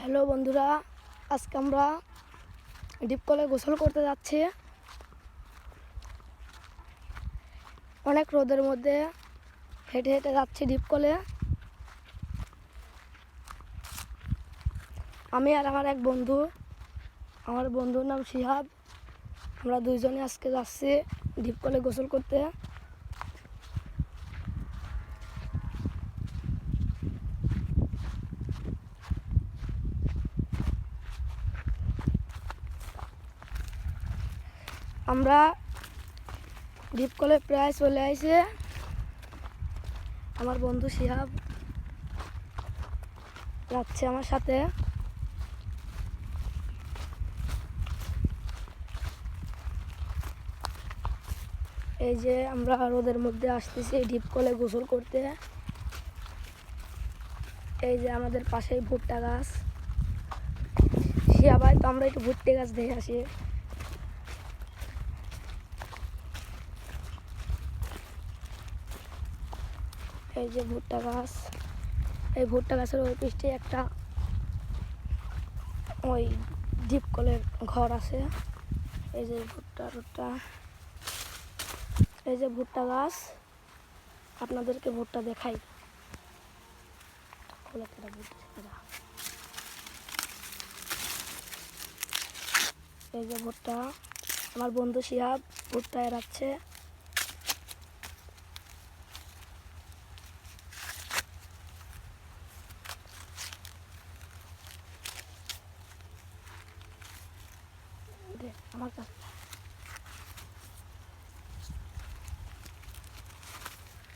Hello বন্ধুরা, আজকে আমরা ডিপ কলে গোসল করতে যাচ্ছি। অনেক রোদের মধ্যে হেঁটে হেঁটে যাচ্ছি ডিপ কলে আমি আর আমার এক বন্ধু, আমার বন্ধুর নাম শিহাব। আমরা দুইজনে আজকে যাচ্ছি ডিপ কলে গোসল করতে। আমরা ডিপ কলে প্রায় চলে আসে আমার বন্ধু শিহাব যাচ্ছে আমার সাথে। এই যে আমরা রোদের মধ্যে আসতেছি ডিপ কলে গোসল করতে। এই যে আমাদের পাশেই ভুট্টা গাছ। শিয়া ভাই তো আমরা একটু ভুট্টে গাছ দেখে আসি। এই যে ভুট্টা গাছ, এই ভুট্টা গাছের ওই পৃষ্ঠে একটা ওই ডিপ কলের ঘর আছে। এই যে ভুট্টা টুট্টা, এই যে ভুট্টা গাছ, আপনাদেরকে ভুট্টা দেখাই। ভুট্টা এই যে ভুট্টা, আমার বন্ধু শিহাব ভুট্টা এরাচ্ছে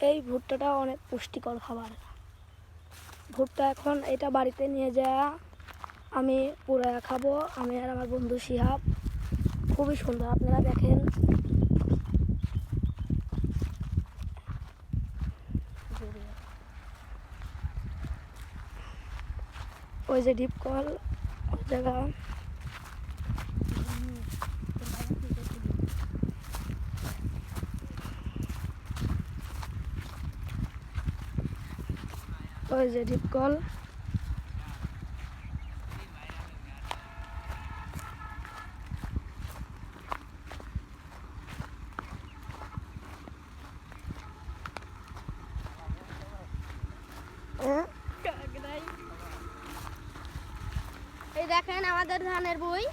এই ভুট্টাটা অনেক পুষ্টিকর খাবার। ভুট্টা এখন এটা বাড়িতে নিয়ে যাওয়া আমি পুরায়া খাব। আমি আর আমার বন্ধু শিহাব, খুবই সুন্দর, আপনারা দেখেন। ওই যে ডিপ কল ওই জায়গা। ওই যে ডিপ কল। হ্যাঁ এই দেখেন আমাদের ধানের বই।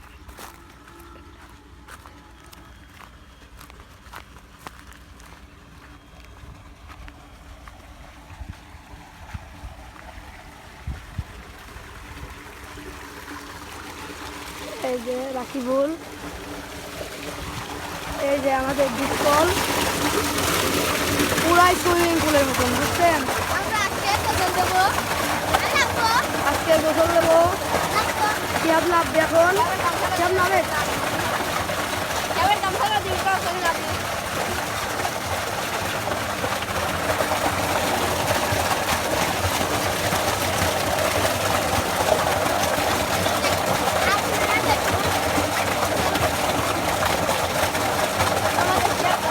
এই যে রাখিবুল এই যে আমাদের ডিসকল। পুরাই সুইমিং পুলের মতন বুঝছেন? আজকে গোসল দেবো। দেবো। নামবো এখন? কিয়াব নামে এবার গামছাটা দিবি তো চলে যাবে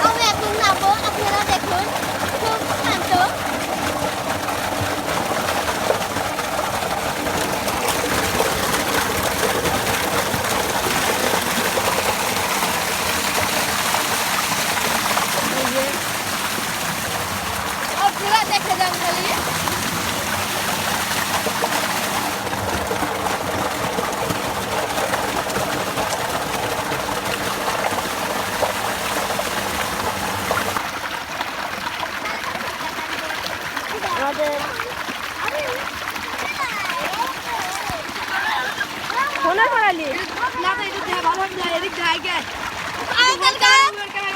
আমি এখন নামবো আপনারা দেখুন খুব শান্ত এই যে আপনারা দেখে যান খালি আমাদের ফোনে করালি না তো এটা দেখা ভালো না এদিক থেকে আগে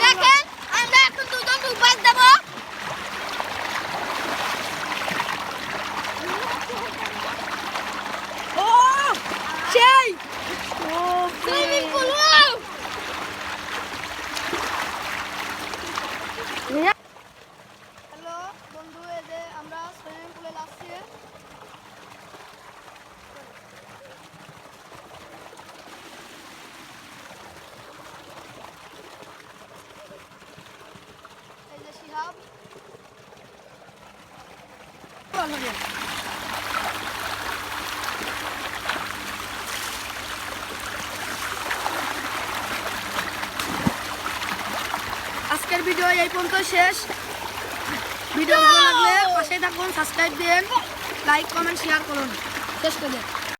দেখেন আমরা এখন দুজন উপাস দেবো। জল আজকের ভিডিও এই পর্যন্ত শেষ। ভিডিও ভালো লাগলে পাশে থাকুন সাবস্ক্রাইব দিন লাইক কমেন্ট শেয়ার করুন। শেষ করে